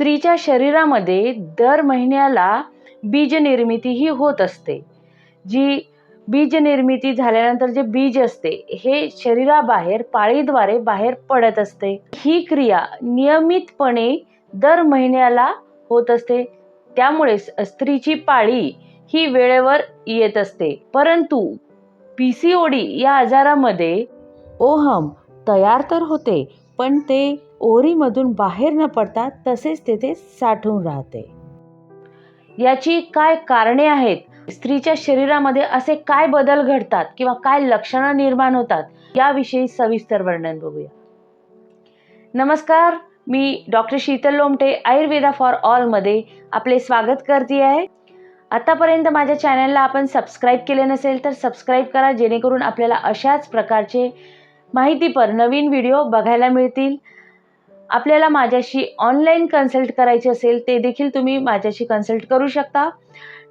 स्त्रीच्या शरीरामध्ये दर महिन्याला बीजनिर्मिती ही होत असते. जी बीजनिर्मिती झाल्यानंतर जे बीज असते हे शरीराबाहेर पाळीद्वारे बाहेर पडत असते. ही क्रिया नियमितपणे दर महिन्याला होत असते. त्यामुळे स्त्रीची पाळी ही वेळेवर येत असते. परंतु पी सी ओ डी या आजारामध्ये ओहम तयार तर होते पण ते ओरीमधून बाहेर न पडता तसेच तेथे साठून राहते. याची काय कारणे आहेत? स्त्रीच्या शरीरामध्ये असे काय बदल घडतात किंवा काय लक्षणं निर्माण होतात? याविषयी सविस्तर वर्णन बघूया. नमस्कार मी डॉक्टर शीतल लोमटे आयुर्वेदा फॉर ऑलमध्ये आपले स्वागत करते आहे. आतापर्यंत माझ्या चॅनलला आपण सबस्क्राईब केले नसेल तर सबस्क्राईब करा जेणेकरून आपल्याला अशाच प्रकारचे माहितीपर नवीन व्हिडिओ बघायला मिळतील. आपल्याला माझ्याशी ऑनलाईन कन्सल्ट करायचे असेल ते देखील तुम्ही माझ्याशी कन्सल्ट करू शकता.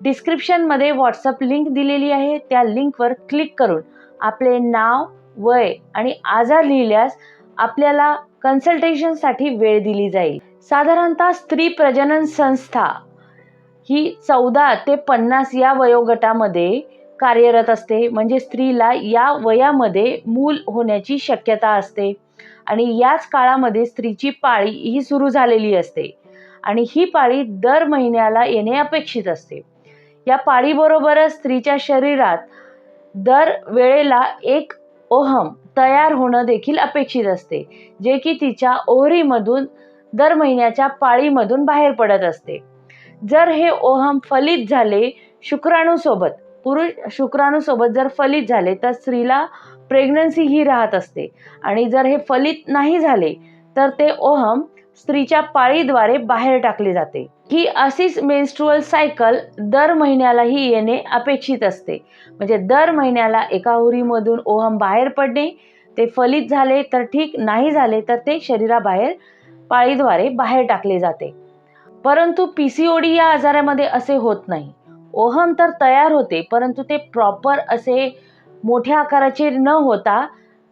डिस्क्रिप्शनमध्ये व्हॉट्सअप लिंक दिलेली आहे त्या लिंकवर क्लिक करून आपले नाव वय आणि आजार लिहिल्यास आपल्याला कन्सल्टेशनसाठी वेळ दिली जाईल. साधारणतः स्त्री प्रजनन संस्था ही चौदा ते पन्नास या वयोगटामध्ये कार्यरत असते. म्हणजे स्त्रीला या वयामध्ये मूल होण्याची शक्यता असते. आणि याच काळामध्ये स्त्रीची पाळी ही सुरू झालेली असते. आणि ही पाळी दर महिन्याला येणे अपेक्षित असते. या पाळीबरोबरच स्त्रीच्या शरीरात दर वेळेला एक ओहम तयार होणं देखील अपेक्षित असते जे की तिच्या ओहरीमधून दर महिन्याच्या पाळीमधून बाहेर पडत असते. जर हे ओहम फलित झाले शुक्राणूसोबत पुरुष शुक्राणूसोबत जर फलित झाले तर स्त्रीला प्रेग्नन्सी ही राहत असते. आणि जर हे फलित नाही झाले तर ते ओहम स्त्रीच्या पाळीद्वारे बाहेर टाकले जाते. ही अशीच मेन्स्ट्रुअल सायकल दर महिन्यालाही येणे अपेक्षित असते. म्हणजे दर महिन्याला एका उरीमधून ओहम बाहेर पडणे ते फलित झाले तर ठीक नाही झाले तर ते शरीराबाहेर पाळीद्वारे बाहेर टाकले जाते. परंतु पी सी ओ डी या आजारामध्ये असे होत नाही. ओहम तर तयार होते परंतु ते प्रॉपर असे मोठ्या आकाराचे न होता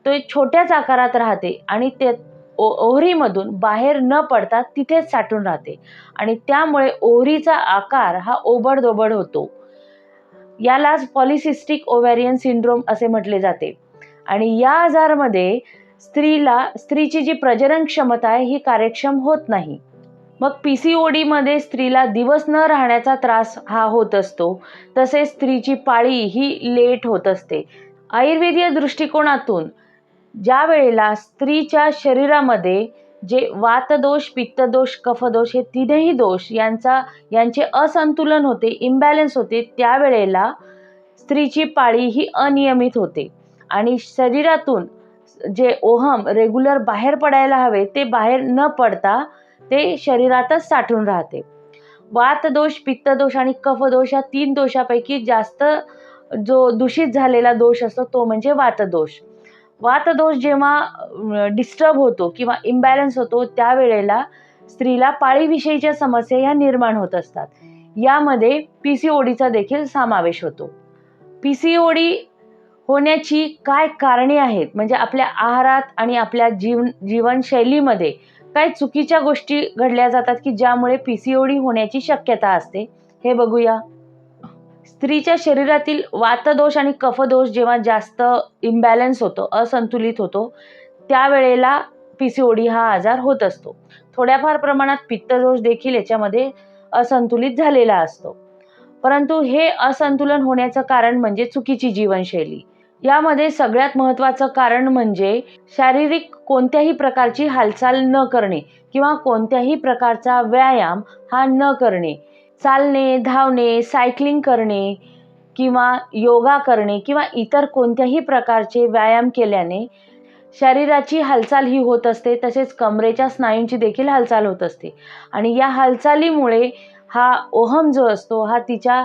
ते छोट्याच आकारात राहते आणि ते ओ ओहरीमधून बाहेर न पडता तिथेच साठून राहते. आणि त्यामुळे ओहरीचा आकार हा ओबडदोबड होतो. यालाच पॉलिसिस्टिक ओव्हॅरियन सिंड्रोम असे म्हटले जाते. आणि या आजारामध्ये स्त्रीला स्त्रीची जी प्रजनन क्षमता आहे ही कार्यक्षम होत नाही. मग पी सी ओ डीमध्ये स्त्रीला दिवस न राहण्याचा त्रास हा होत असतो. तसेच स्त्रीची पाळी ही लेट होत असते. आयुर्वेदीय दृष्टिकोनातून ज्या वेळेला स्त्रीच्या शरीरामध्ये जे वातदोष पित्तदोष कफदोष हे तीनही दोष यांचा यांचे असंतुलन होते इम्बॅलन्स होते त्यावेळेला स्त्रीची पाळी ही अनियमित होते. आणि शरीरातून जे ओहम रेग्युलर बाहेर पडायला हवे ते बाहेर न पडता ते शरीरातच साठून राहते. वातदोष पित्तदोष आणि कफदोष या तीन दोषापैकी जास्त जो दूषित झालेला दोष असतो तो म्हणजे वातदोष वातदोष जेव्हा डिस्टर्ब होतो किंवा इम्बॅलन्स होतो त्यावेळेला स्त्रीला पाळीविषयीच्या समस्या ह्या निर्माण होत असतात. यामध्ये पी सी ओ डीचा देखील समावेश होतो. पी सी ओ डी होण्याची काय कारणे आहेत? म्हणजे आपल्या आहारात आणि आपल्या जीवन जीवनशैलीमध्ये काय चुकीच्या गोष्टी घडल्या जातात की ज्यामुळे पी सी ओ डी होण्याची शक्यता असते. हे बघूया. स्त्रीच्या शरीरातील वातदोष आणि कफदोष जेव्हा जास्त इम्बॅलन्स होतो असंतुलित होतो त्यावेळेला पी सी ओ डी हा आजार होत असतो. थोड्याफार प्रमाणात पित्तदोष देखील याच्यामध्ये असंतुलित झालेला असतो. परंतु हे असंतुलन होण्याचं कारण म्हणजे चुकीची जीवनशैली. यामध्ये सगळ्यात महत्त्वाचं कारण म्हणजे शारीरिक कोणत्याही प्रकारची हालचाल न करणे किंवा कोणत्याही प्रकारचा व्यायाम हा न करणे. चालणे धावणे सायकलिंग करणे किंवा योगा करणे किंवा इतर कोणत्याही प्रकारचे व्यायाम केल्याने शरीराची हालचाल ही होत असते तसेच कमरेच्या स्नायूंची देखील हालचाल होत असते. आणि या हालचालीमुळे हा ओहम जो असतो हा तिच्या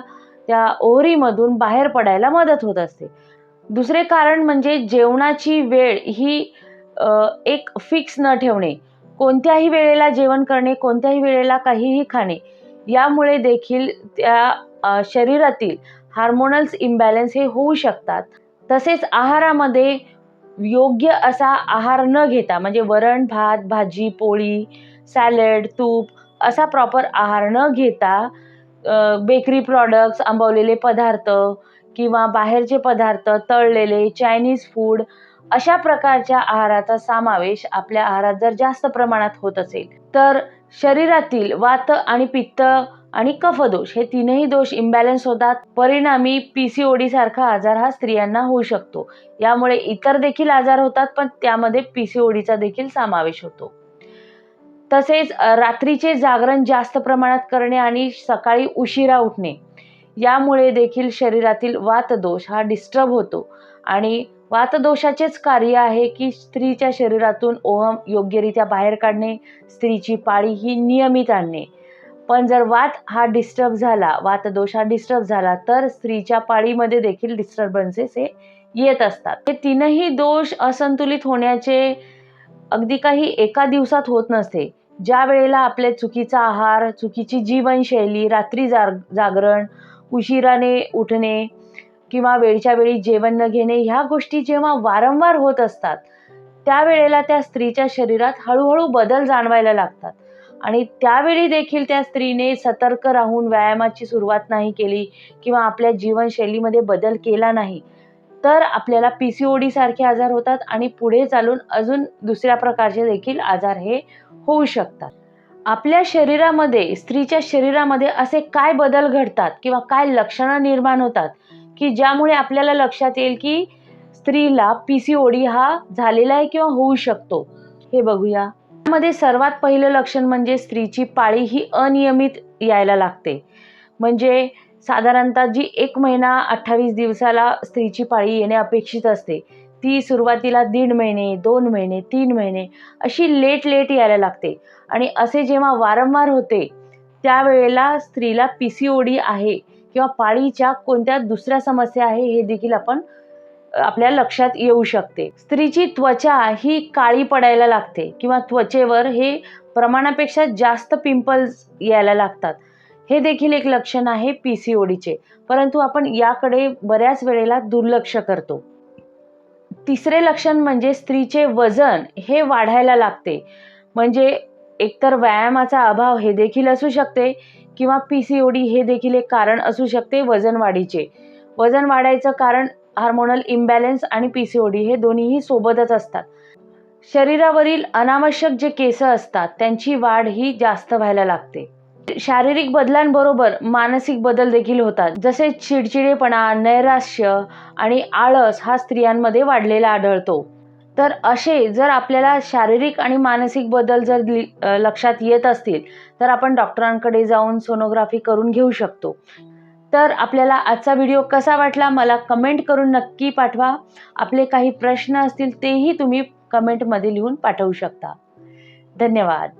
त्या ओहरीमधून बाहेर पडायला मदत होत असते. दुसरे कारण म्हणजे जेवणाची वेळ ही एक फिक्स न ठेवणे. कोणत्याही वेळेला जेवण करणे कोणत्याही वेळेला काहीही खाणे यामुळे देखील त्या शरीरातील हार्मोनल्स इम्बॅलन्स हे होऊ शकतात. तसेच आहारामध्ये योग्य असा आहार न घेता म्हणजे वरण भात भाजी पोळी सॅलड तूप असा प्रॉपर आहार न घेता बेकरी प्रॉडक्ट्स आंबवलेले पदार्थ किंवा बाहेरचे पदार्थ तळलेले चायनीज फूड अशा प्रकारच्या आहाराचा समावेश आपल्या आहारात जर जास्त प्रमाणात होत असेल तर शरीरातील वात आणि पित्त आणि कफदोष हे तीनही दोष इम्बॅलन्स होतात. परिणामी पी सी ओ सारखा आजार हा स्त्रियांना होऊ शकतो. यामुळे इतर देखील आजार होतात पण त्यामध्ये पी सी ओ डीचा देखील समावेश होतो. तसेच रात्रीचे जागरण जास्त प्रमाणात करणे आणि सकाळी उशिरा उठणे यामुळे देखील शरीरातील वातदोष हा डिस्टर्ब होतो. आणि वातदोषाचेच कार्य आहे की स्त्रीच्या शरीरातून ओहम योग्यरित्या बाहेर काढणे स्त्रीची पाळी ही नियमित आणणे. पण जर वात हा डिस्टर्ब झाला वातदोष हा डिस्टर्ब झाला तर स्त्रीच्या पाळीमध्ये देखील डिस्टर्बन्सेस हे येत असतात. हे तीनही दोष असंतुलित होण्याचे अगदी काही एका दिवसात होत नसते. ज्या वेळेला आपले चुकीचा आहार चुकीची जीवनशैली रात्री जाग जागरण उशिराने उठणे किंवा वेळच्या वेळी जेवण न घेणे ह्या गोष्टी जेव्हा वारंवार होत असतात त्यावेळेला त्या स्त्रीच्या शरीरात हळूहळू बदल जाणवायला लागतात. आणि त्यावेळी देखील त्या स्त्रीने सतर्क राहून व्यायामाची सुरुवात नाही केली किंवा आपल्या जीवनशैलीमध्ये बदल केला नाही तर आपल्याला पी सी ओ डी सारखे आजार होतात आणि पुढे चालून अजून दुसऱ्या प्रकारचे देखील आजार हे होऊ शकतात. आपल्या शरीरामध्ये स्त्रीच्या शरीरामध्ये असे काय बदल घडतात किंवा काय लक्षणं निर्माण होतात की ज्यामुळे आपल्याला लक्षात येईल की स्त्रीला पी सी ओडी हा झालेला आहे किंवा होऊ शकतो? हे बघूया. त्यामध्ये सर्वात पहिलं लक्षण म्हणजे स्त्रीची पाळी ही अनियमित यायला लागते. म्हणजे साधारणतः जी एक महिना अठ्ठावीस दिवसाला स्त्रीची पाळी येणे अपेक्षित असते. ती सुरुवातीला दीड महिने दोन महिने तीन महिने अशी लेट लेट यायला लागते. आणि असे जेव्हा वारंवार होते त्यावेळेला स्त्रीला पी सी ओ डी आहे किंवा पाळीच्या कोणत्या दुसऱ्या समस्या आहे हे देखील आपण आपल्या लक्षात येऊ शकते. स्त्रीची त्वचा ही काळी पडायला लागते किंवा त्वचेवर हे प्रमाणापेक्षा जास्त पिंपल्स यायला लागतात. हे देखील एक लक्षण आहे पी सी ओ डीचे. परंतु आपण याकडे बऱ्याच वेळेला दुर्लक्ष करतो. तिसरे लक्षण म्हणजे स्त्रीचे वजन हे वाढायला लागते. म्हणजे एकतर व्यायामाचा अभाव हे देखील असू शकते किंवा पी सी ओ डी हे देखील एक कारण असू शकते वजन वाढीचे. वजन वाढायचं कारण हार्मोनल इम्बॅलन्स आणि पी सी ओ डी हे दोन्हीही सोबतच असतात. शरीरावरील अनावश्यक जे केस असतात त्यांची वाढ ही जास्त व्हायला लागते. शारीरिक बदलांबरोबर मानसिक बदल देखील होतात. जसे चिडचिडेपणा नैराश्य आणि आळस हा स्त्रियांमध्ये वाढलेला आढळतो. तर असे जर आपल्याला शारीरिक आणि मानसिक बदल जर लक्षात येत असतील तर आपण डॉक्टरांकडे जाऊन सोनोग्राफी करून घेऊ शकतो. तर आपल्याला आजचा व्हिडिओ कसा वाटला मला कमेंट करून नक्की पाठवा. आपले काही प्रश्न असतील तेही तुम्ही कमेंटमध्ये लिहून पाठवू शकता. धन्यवाद.